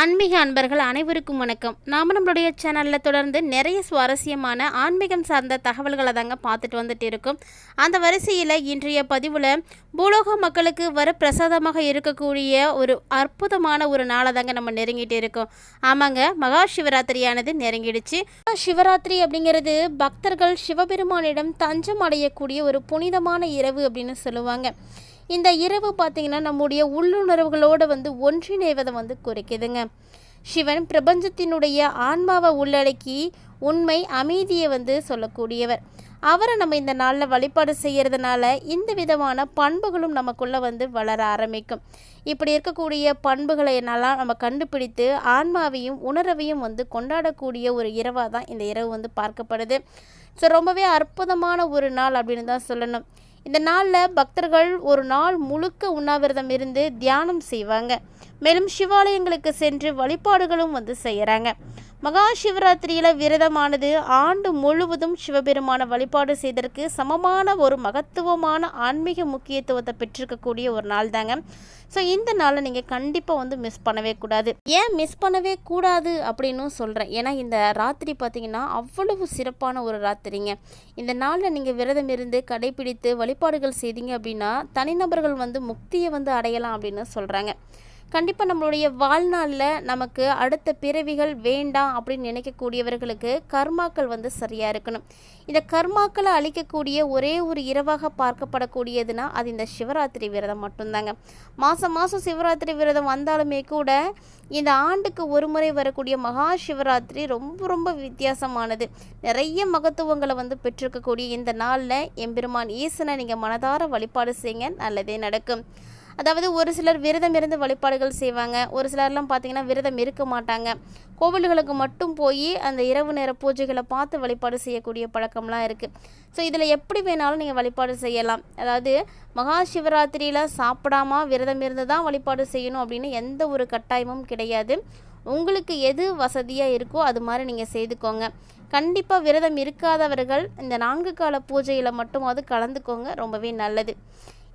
ஆன்மீக அன்பர்கள் அனைவருக்கும் வணக்கம். நாம் நம்மளுடைய சேனலில் தொடர்ந்து நிறைய சுவாரஸ்யமான ஆன்மீகம் சார்ந்த தகவல்களை தாங்க பார்த்துட்டு வந்துட்டு இருக்கோம். அந்த வரிசையில் இன்றைய பதிவில் பூலோக மக்களுக்கு வர பிரசாதமாக இருக்கக்கூடிய ஒரு அற்புதமான ஒரு நாளை தாங்க நம்ம நெருங்கிட்டு இருக்கோம். ஆமாங்க மகா சிவராத்திரியானது நெருங்கிடுச்சு. சிவராத்திரி அப்படிங்கிறது பக்தர்கள் சிவபெருமானிடம் தஞ்சம் அடையக்கூடிய ஒரு புனிதமான இரவு அப்படின்னு சொல்லுவாங்க. இந்த இரவு பார்த்திங்கன்னா நம்முடைய உள்ளுணர்வுகளோடு வந்து ஒன்றிணைவதை வந்து குறைக்குதுங்க. சிவன் பிரபஞ்சத்தினுடைய ஆன்மாவை உள்ளடக்கி உண்மை அமைதியை வந்து சொல்லக்கூடியவர். அவரை நம்ம இந்த நாளில் வழிபாடு செய்கிறதுனால இந்த விதமான பண்புகளும் நமக்குள்ளே வந்து வளர ஆரம்பிக்கும். இப்படி இருக்கக்கூடிய பண்புகளை என்னால் நம்ம கண்டுபிடித்து ஆன்மாவையும் உணரவையும் வந்து கொண்டாடக்கூடிய ஒரு இரவாக தான் இந்த இரவு வந்து பார்க்கப்படுது. ஸோ ரொம்பவே அற்புதமான ஒரு நாள் அப்படின்னு தான் சொல்லணும். இந்த நாளில் பக்தர்கள் ஒரு நாள் முழுக்க உண்ணாவிரதம் இருந்து தியானம் செய்வாங்க. மேலும் சிவாலயங்களுக்கு சென்று வழிபாடுகளும் வந்து செய்கிறாங்க மகா சிவராத்திரியில் விரதமானது ஆண்டு முழுவதும் சிவபெருமான வழிபாடு செய்ததற்கு சமமான ஒரு மகத்துவமான ஆன்மீக முக்கியத்துவத்தை பெற்றிருக்கக்கூடிய ஒரு நாள் தாங்க. ஸோ இந்த நாளை நீங்கள் கண்டிப்பாக வந்து மிஸ் பண்ணவே கூடாது. ஏன் மிஸ் பண்ணவே கூடாது அப்படின்னு சொல்கிறேன் ஏன்னா இந்த ராத்திரி பார்த்தீங்கன்னா அவ்வளவு சிறப்பான ஒரு ராத்திரிங்க. இந்த நாளில் நீங்கள் விரதம் இருந்து கடைபிடித்து வழிபாடுகள் செய்தீங்க அப்படின்னா தனிநபர்கள் வந்து முக்தியை வந்து அடையலாம் அப்படின்னு சொல்கிறாங்க கண்டிப்பாக நம்மளுடைய வாழ்நாளில் நமக்கு அடுத்த பிறவிகள் வேண்டாம் அப்படின்னு நினைக்கக்கூடியவர்களுக்கு கர்மாக்கள் வந்து சரியாக இருக்கணும். இந்த கர்மாக்களை அழிக்கக்கூடிய ஒரே ஒரு இரவாக பார்க்கப்படக்கூடியதுன்னா அது இந்த சிவராத்திரி விரதம் மட்டும்தாங்க. மாதம் மாதம் சிவராத்திரி விரதம் வந்தாலுமே கூட இந்த ஆண்டுக்கு ஒரு முறை வரக்கூடிய மகா சிவராத்திரி ரொம்ப ரொம்ப வித்தியாசமானது. நிறைய மகத்துவங்களை வந்து பெற்றிருக்கக்கூடிய இந்த நாளில் எம்பெருமான் ஈசனை நீங்கள் மனதார வழிபாடு செய்யுங்க நல்லதே நடக்கும். அதாவது ஒரு சிலர் விரதம் இருந்து வழிபாடுகள் செய்வாங்க. ஒரு சிலர்லாம் பார்த்திங்கன்னா விரதம் இருக்க மாட்டாங்க. கோவில்களுக்கு மட்டும் போய் அந்த இரவு நேர பூஜைகளை பார்த்து வழிபாடு செய்யக்கூடிய பழக்கம்லாம் இருக்குது ஸோ இதில் எப்படி வேணாலும் நீங்கள் வழிபாடு செய்யலாம். அதாவது மகா சிவராத்திரியில் சாப்பிடாம விரதம் இருந்து தான் வழிபாடு செய்யணும் அப்படின்னு எந்த ஒரு கட்டாயமும் கிடையாது. உங்களுக்கு எது வசதியாக இருக்கோ அது மாதிரி நீங்கள் செய்துக்கோங்க. கண்டிப்பாக விரதம் இருக்காதவர்கள் இந்த நான்கு கால பூஜையில் மட்டுமாவது கலந்துக்கோங்க. ரொம்பவே நல்லது.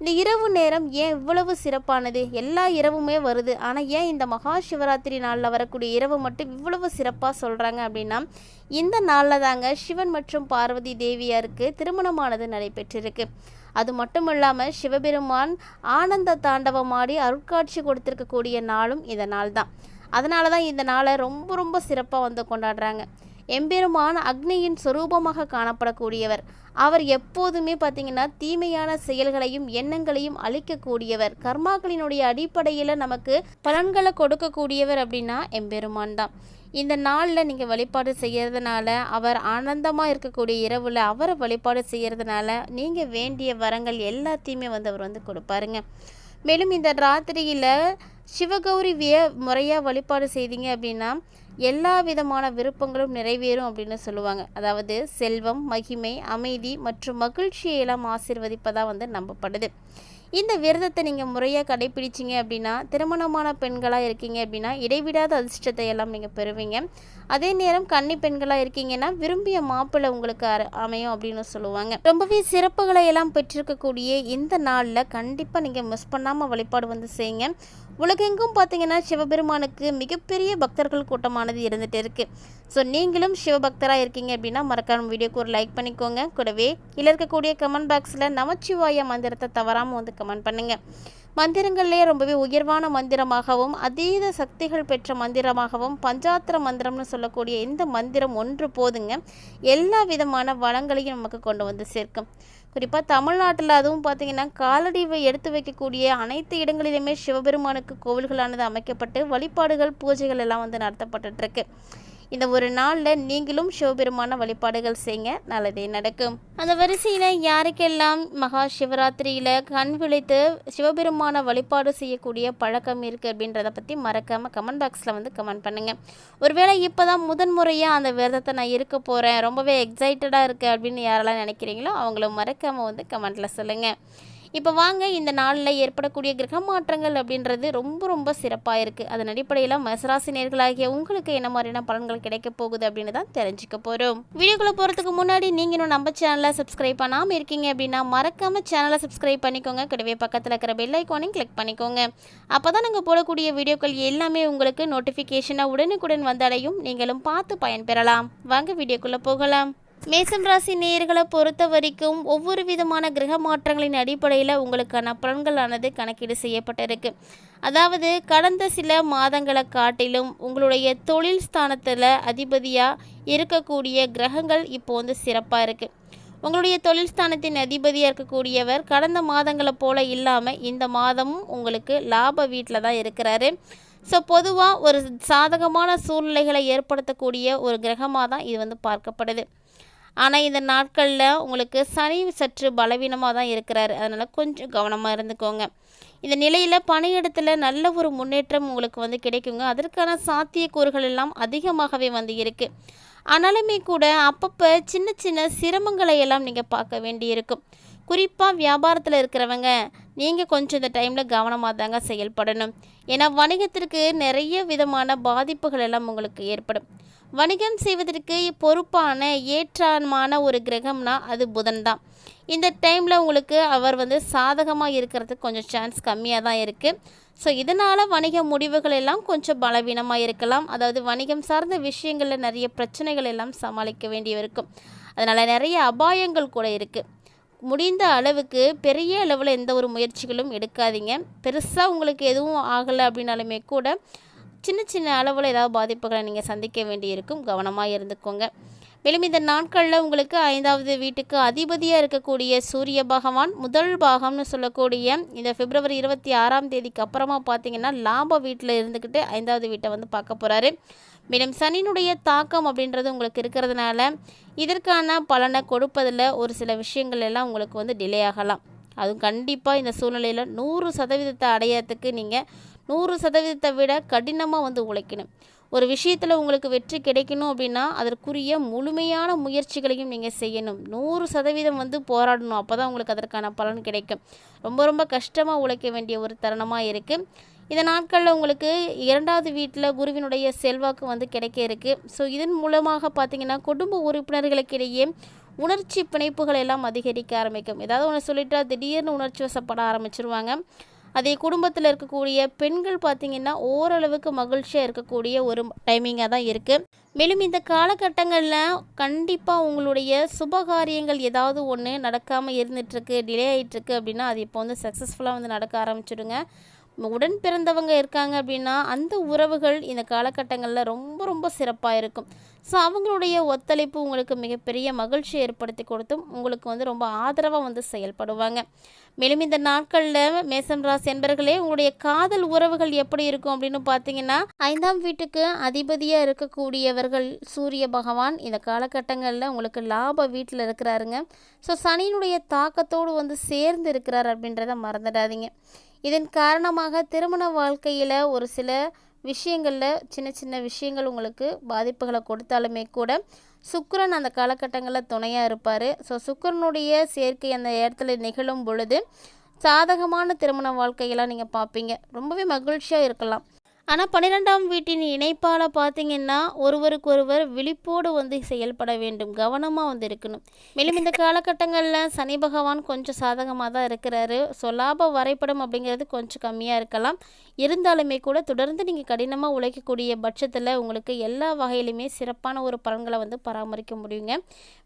இந்த இரவு நேரம் ஏன் இவ்வளவு சிறப்பானது? எல்லா இரவுமே வருது. ஆனால் ஏன் இந்த மகா சிவராத்திரி நாளில் வரக்கூடிய இரவு மட்டும் இவ்வளவு சிறப்பாக சொல்கிறாங்க அப்படின்னா இந்த நாளில் தாங்க சிவன் மற்றும் பார்வதி தேவியாருக்கு திருமணமானது நடைபெற்றிருக்கு. அது மட்டும் இல்லாமல் சிவபெருமான் ஆனந்த தாண்டவமாடி அருட்காட்சி கொடுத்துருக்கக்கூடிய நாளும் இந்த நாள் தான் அதனால தான் இந்த நாளை ரொம்ப ரொம்ப சிறப்பாக வந்து கொண்டாடுறாங்க. எம்பெருமான் அக்னியின் சொரூபமாக காணப்படக்கூடியவர். அவர் எப்போதுமே பார்த்தீங்கன்னா தீமையான செயல்களையும் எண்ணங்களையும் அழிக்கக்கூடியவர். கர்மாக்களினுடைய அடிப்படையில் நமக்கு பலன்களை கொடுக்கக்கூடியவர் அப்படின்னா எம்பெருமான் தான். இந்த நாளில் நீங்கள் வழிபாடு செய்கிறதுனால அவர் ஆனந்தமாக இருக்கக்கூடிய இரவில் அவரை வழிபாடு செய்கிறதுனால நீங்கள் வேண்டிய வரங்கள் எல்லாத்தையுமே வந்து அவர் வந்து கொடுப்பாருங்க. மேலும் இந்த ராத்திரியில் சிவகௌரி விய முறையாக வழிபாடு செய்தீங்க அப்படின்னா எல்லா விதமான விருப்பங்களும் நிறைவேறும் அப்படின்னு சொல்லுவாங்க. அதாவது செல்வம் மகிமை அமைதி மற்றும் மகிழ்ச்சியை எல்லாம் ஆசிர்வதிப்பதாக வந்து நம்பப்படுது. இந்த விரதத்தை நீங்கள் முறையாக கடைபிடிச்சிங்க அப்படின்னா திருமணமான பெண்களாக இருக்கீங்க அப்படின்னா இடைவிடாத அதிர்ஷ்டத்தை எல்லாம் நீங்கள் பெறுவீங்க. அதே நேரம் கன்னி பெண்களாக இருக்கீங்கன்னா விரும்பிய மாப்பிள்ளை உங்களுக்கு அமையும் அப்படின்னு சொல்லுவாங்க. ரொம்பவே சிறப்புகளை எல்லாம் பெற்றிருக்கக்கூடிய இந்த நாளில் கண்டிப்பாக நீங்கள் மிஸ் பண்ணாமல் வழிபாடு வந்து செய்யுங்க. உலகெங்கும் பார்த்தீங்கன்னா சிவபெருமானுக்கு மிகப்பெரிய பக்தர்கள் கூட்டமானது இருந்துகிட்டு இருக்குது ஸோ நீங்களும் சிவபக்தராக இருக்கீங்க அப்படின்னா மறக்காம வீடியோக்கு ஒரு லைக் பண்ணிக்கோங்க. கூடவே இல்லை இருக்கக்கூடிய கமெண்ட் பாக்ஸில் நமச்சிவாய மந்திரத்தை தவறாமல் வந்து கமெண்ட் பண்ணுங்கள் மந்திரங்கள்லேயே ரொம்பவே உயர்வான மந்திரமாகவும் அதீத சக்திகள் பெற்ற மந்திரமாகவும் பஞ்சாத்திர மந்திரம்னு சொல்லக்கூடிய இந்த மந்திரம் ஒன்று போதுங்க. எல்லா விதமான வளங்களையும் நமக்கு கொண்டு வந்து சேர்க்கும். குறிப்பாக தமிழ்நாட்டில் அதுவும் பார்த்திங்கன்னா காலடி எடுத்து வைக்கக்கூடிய அனைத்து இடங்களிலுமே சிவபெருமானுக்கு கோவில்களானது அமைக்கப்பட்டு வழிபாடுகள் பூஜைகள் எல்லாம் வந்து நடத்தப்பட்டுருக்கு இந்த ஒரு நாளில் நீங்களும் சிவபெருமான வழிபாடுகள் செய்யுங்க நல்லதே நடக்கும். அந்த வரிசையில் யாருக்கெல்லாம் மகா சிவராத்திரியில் கண் விழித்து சிவபெருமான வழிபாடு செய்யக்கூடிய பழக்கம் இருக்குது அப்படின்றத பற்றி மறக்காமல் கமெண்ட் பாக்ஸில் வந்து கமெண்ட் பண்ணுங்கள் ஒருவேளை இப்போ தான் முதன் முறையாக அந்த விரதத்தை நான் இருக்க போகிறேன் ரொம்பவே எக்ஸைட்டடாக இருக்குது அப்படின்னு யாரெல்லாம் நினைக்கிறீங்களோ அவங்கள மறக்காமல் வந்து கமெண்ட்டில் சொல்லுங்கள் இப்போ வாங்க இந்த நாளில் ஏற்படக்கூடிய கிரக மாற்றங்கள் அப்படின்றது ரொம்ப ரொம்ப சிறப்பாக இருக்குது அதன் அடிப்படையில் மசராசி உங்களுக்கு என்ன மாதிரியான பலன்கள் கிடைக்க போகுது அப்படின்னு தான் தெரிஞ்சுக்க போகிறோம் வீடியோக்குள்ளே போகிறதுக்கு முன்னாடி நீங்கள் இன்னும் நம்ம சேனலை சப்ஸ்கிரைப் பண்ணாமல் இருக்கீங்க அப்படின்னா மறக்காமல் சேனலை சப்ஸ்கிரைப் பண்ணிக்கோங்க. கூடவே பக்கத்தில் இருக்கிற பெல் ஐக்கானையும் கிளிக் பண்ணிக்கோங்க. அப்போ தான் நாங்கள் போடக்கூடிய வீடியோக்கள் எல்லாமே உங்களுக்கு நோட்டிஃபிகேஷனாக உடனுக்குடன் வந்தடையும். நீங்களும் பார்த்து பயன்பெறலாம். வாங்க வீடியோக்குள்ளே போகலாம். மேசம் ராசி நேயர்களை பொறுத்த வரைக்கும் ஒவ்வொரு விதமான கிரக மாற்றங்களின் அடிப்படையில் உங்களுக்கான பலன்களானது கணக்கீடு செய்யப்பட்டிருக்கு. அதாவது கடந்த சில மாதங்களை காட்டிலும் உங்களுடைய தொழில் ஸ்தானத்தில் அதிபதியாக இருக்கக்கூடிய கிரகங்கள் இப்போ வந்து சிறப்பாக இருக்குது உங்களுடைய தொழில் ஸ்தானத்தின் அதிபதியாக இருக்கக்கூடியவர் கடந்த மாதங்களை போல இல்லாமல் இந்த மாதமும் உங்களுக்கு லாப வீட்டில் தான் இருக்கிறாரு. ஸோ பொதுவாக ஒரு சாதகமான சூழ்நிலைகளை ஏற்படுத்தக்கூடிய ஒரு கிரகமாக தான் இது வந்து பார்க்கப்படுது. ஆனால் இந்த நாட்களில் உங்களுக்கு சனி சற்று பலவீனமாக தான் இருக்கிறாரு. அதனால் கொஞ்சம் கவனமாக இருந்துக்கோங்க. இந்த நிலையில் பணியிடத்தில் நல்ல ஒரு முன்னேற்றம் உங்களுக்கு வந்து கிடைக்குங்க. அதற்கான சாத்தியக்கூறுகள் எல்லாம் அதிகமாகவே வந்து இருக்குது ஆனாலுமே கூட அப்பப்போ சின்ன சின்ன சிரமங்களை எல்லாம் நீங்கள் பார்க்க வேண்டியிருக்கும் குறிப்பாக வியாபாரத்தில் இருக்கிறவங்க நீங்கள் கொஞ்சம் இந்த டைமில் கவனமாக தாங்க செயல்படணும். ஏன்னா வணிகத்திற்கு நிறைய விதமான பாதிப்புகள் எல்லாம் உங்களுக்கு ஏற்படும். வணிகம் செய்வதற்கு பொறுப்பான ஏற்றமான ஒரு கிரகம்னா அது புதன் தான் இந்த டைமில் உங்களுக்கு அவர் வந்து சாதகமாக இருக்கிறதுக்கு கொஞ்சம் சான்ஸ் கம்மியாக தான் இருக்குது ஸோ இதனால் வணிக முடிவுகள் எல்லாம் கொஞ்சம் பலவீனமாக இருக்கலாம். அதாவது வணிகம் சார்ந்த விஷயங்களில் நிறைய பிரச்சனைகள் எல்லாம் சமாளிக்க வேண்டி இருக்கும். அதனால் நிறைய அபாயங்கள் கூட இருக்குது முடிந்த அளவுக்கு பெரிய அளவில் எந்த ஒரு முயற்சிகளும் எடுக்காதீங்க. பெருசாக உங்களுக்கு எதுவும் ஆகலை அப்படின்னாலுமே கூட சின்ன சின்ன அளவில் ஏதாவது பாதிப்புகளை நீங்கள் சந்திக்க வேண்டியிருக்கும். கவனமாக இருந்துக்கோங்க. மேலும் இந்த நாட்களில் உங்களுக்கு ஐந்தாவது வீட்டுக்கு அதிபதியாக இருக்கக்கூடிய சூரிய பகவான் முதல் பாகம்னு சொல்லக்கூடிய இந்த பிப்ரவரி இருபத்தி ஆறாம் தேதிக்கு அப்புறமா பார்த்தீங்கன்னா லாப வீட்டில் இருந்துக்கிட்டு ஐந்தாவது வீட்டை வந்து பார்க்க போகிறாரு மேலும் சனியினுடைய தாக்கம் அப்படின்றது உங்களுக்கு இருக்கிறதுனால இதற்கான பலனை கொடுப்பதில் ஒரு சில விஷயங்கள் எல்லாம் உங்களுக்கு வந்து டிலே ஆகலாம். அதுவும் கண்டிப்பாக இந்த சூழ்நிலையில் நூறு சதவீதத்தை அடையிறதுக்கு நீங்கள் நூறு சதவீதத்தை விட கடினமாக வந்து உழைக்கணும். ஒரு விஷயத்தில் உங்களுக்கு வெற்றி கிடைக்கணும் அப்படின்னா அதற்குரிய முழுமையான முயற்சிகளையும் நீங்கள் செய்யணும். நூறு சதவீதம் வந்து போராடணும். அப்போ தான் உங்களுக்கு அதற்கான பலன் கிடைக்கும். ரொம்ப ரொம்ப கஷ்டமாக உழைக்க வேண்டிய ஒரு தருணமாக இருக்குது இந்த நாட்களில் உங்களுக்கு இரண்டாவது வீட்டில் குருவினுடைய செல்வாக்கு வந்து கிடைக்க இருக்குது ஸோ இதன் மூலமாக பார்த்தீங்கன்னா குடும்ப உறுப்பினர்களுக்கிடையே உணர்ச்சி பிணைப்புகள் எல்லாம் அதிகரிக்க ஆரம்பிக்கும். ஏதாவது ஒன்று சொல்லிட்டா திடீர்னு உணர்ச்சி வசப்பட ஆரம்பிச்சிருவாங்க. அதே குடும்பத்தில் இருக்கக்கூடிய பெண்கள் பார்த்திங்கன்னா ஓரளவுக்கு மகிழ்ச்சியாக இருக்கக்கூடிய ஒரு டைமிங்காக தான் இருக்குது மேலும் இந்த காலகட்டங்களில் கண்டிப்பாக உங்களுடைய சுபகாரியங்கள் ஏதாவது ஒன்று நடக்காமல் இருந்துகிட்ருக்கு டிலே ஆகிட்டுருக்கு அப்படின்னா அது இப்போ வந்து சக்ஸஸ்ஃபுல்லாக வந்து நடக்க ஆரம்பிச்சிடுங்க. உடன் பிறந்தவங்க இருக்காங்க அப்படின்னா அந்த உறவுகள் இந்த காலகட்டங்களில் ரொம்ப ரொம்ப சிறப்பாக இருக்கும். ஸோ அவங்களுடைய ஒத்துழைப்பு உங்களுக்கு மிகப்பெரிய மகிழ்ச்சி ஏற்படுத்தி கொடுத்தும் உங்களுக்கு வந்து ரொம்ப ஆதரவாக வந்து செயல்படுவாங்க. மேலும் இந்த நாட்களில் மேசம் ராசி என்பர்களே உங்களுடைய காதல் உறவுகள் எப்படி இருக்கும் அப்படின்னு பார்த்தீங்கன்னா ஐந்தாம் வீட்டுக்கு அதிபதியாக இருக்கக்கூடியவர்கள் சூரிய பகவான் இந்த காலகட்டங்களில் உங்களுக்கு லாப வீட்டில் இருக்கிறாருங்க. ஸோ சனியினுடைய தாக்கத்தோடு வந்து சேர்ந்து இருக்கிறார் அப்படின்றத மறந்துடாதீங்க. இதன் காரணமாக திருமண வாழ்க்கையில் ஒரு சில விஷயங்களில் சின்ன சின்ன விஷயங்கள் உங்களுக்கு பாதிப்புகளை கொடுத்தாலுமே கூட சுக்கரன் அந்த காலகட்டங்களில் துணையாக இருப்பார். ஸோ சுக்கரனுடைய சேர்க்கை அந்த இடத்துல நிகழும் பொழுது சாதகமான திருமண வாழ்க்கையெல்லாம் நீங்கள் பார்ப்பீங்க. ரொம்பவே மகிழ்ச்சியாக இருக்கலாம். ஆனால் பன்னிரெண்டாம் வீட்டின் இணைப்பால் பார்த்தீங்கன்னா ஒருவருக்கொருவர் விழிப்போடு வந்து செயல்பட வேண்டும் கவனமாக வந்து இருக்கணும். மேலும் இந்த காலகட்டங்களில் சனி பகவான் கொஞ்சம் சாதகமாக தான் இருக்கிறாரு. ஸோ லாப வரைபடம் அப்படிங்கிறது கொஞ்சம் கம்மியாக இருக்கலாம். இருந்தாலுமே கூட தொடர்ந்து நீங்கள் கடினமாக உழைக்கக்கூடிய பட்சத்தில் உங்களுக்கு எல்லா வகையிலுமே சிறப்பான ஒரு பலன்களை வந்து பராமரிக்க முடியுங்க.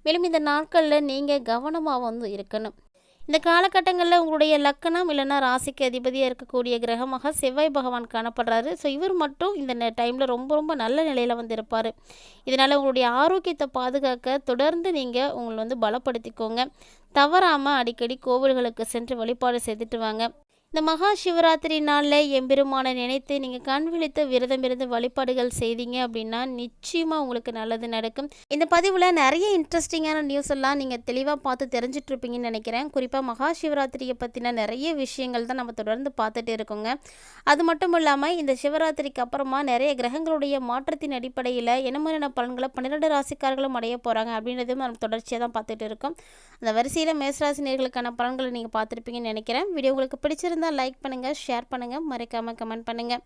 மேலும் இந்த நாட்களில் நீங்கள் கவனமாக வந்து இருக்கணும். இந்த காலகட்டங்களில் உங்களுடைய லக்கணம் இல்லைன்னா ராசிக்கு அதிபதியாக இருக்கக்கூடிய கிரகமாக செவ்வாய் பகவான் காணப்படுறாரு. ஸோ இவர் மட்டும் இந்த டைமில் ரொம்ப ரொம்ப நல்ல நிலையில் வந்து இருப்பார் இதனால் உங்களுடைய ஆரோக்கியத்தை பாதுகாக்க தொடர்ந்து நீங்கள் உங்களை வந்து பலப்படுத்திக்கோங்க. தவறாமல் அடிக்கடி கோவில்களுக்கு சென்று வழிபாடு செய்துட்டு வாங்க. இந்த மகா சிவராத்திரி நாளில் எம்பெருமானை நினைத்து நீங்கள் கண் விழித்து விரதம் இருந்து வழிபாடுகள் செய்தீங்க அப்படின்னா நிச்சயமாக உங்களுக்கு நல்லது நடக்கும். இந்த பதிவில் நிறைய இன்ட்ரெஸ்டிங்கான நியூஸ் எல்லாம் நீங்கள் தெளிவாக பார்த்து தெரிஞ்சிட்ருப்பீங்கன்னு நினைக்கிறேன். குறிப்பாக மகா சிவராத்திரியை பற்றின நிறைய விஷயங்கள் தான் நம்ம தொடர்ந்து பார்த்துட்டு இருக்கோங்க. அது மட்டும் இல்லாமல் இந்த சிவராத்திரிக்கு அப்புறமா நிறைய கிரகங்களுடைய மாற்றத்தின் அடிப்படையில் என்ன மாதிரியான பலன்களை பன்னிரெண்டு ராசிக்காரர்களும் அடைய போகிறாங்க அப்படின்றதும் நம்ம தொடர்ச்சியாக தான் பார்த்துட்டு இருக்கோம். அந்த வரிசையில் மேசராசினியர்களுக்கான பலன்களை நீங்கள் பார்த்துருப்பீங்கன்னு நினைக்கிறேன். வீடியோ உங்களுக்கு பிடிச்சிருந்தா லைக் பண்ணுங்கள் ஷேர் பண்ணுங்கள் மறக்காமல் கமெண்ட் பண்ணுங்கள்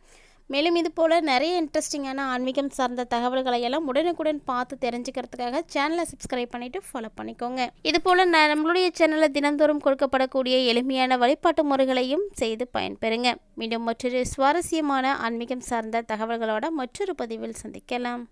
மேலும் இது போல் நிறைய இன்ட்ரெஸ்டிங்கான ஆன்மீகம் சார்ந்த தகவல்களை எல்லாம் உடனுக்குடன் பார்த்து தெரிஞ்சுக்கிறதுக்காக சேனலை சப்ஸ்கிரைப் பண்ணிவிட்டு ஃபாலோ பண்ணிக்கோங்க. இது போல் நம்மளுடைய சேனலில் தினந்தோறும் கொடுக்கப்படக்கூடிய எளிமையான வழிபாட்டு முறைகளையும் செய்து பயன்பெறுங்க. மீண்டும் மற்றொரு சுவாரஸ்யமான ஆன்மீகம் சார்ந்த தகவல்களோட மற்றொரு பதிவில் சந்திக்கலாம்.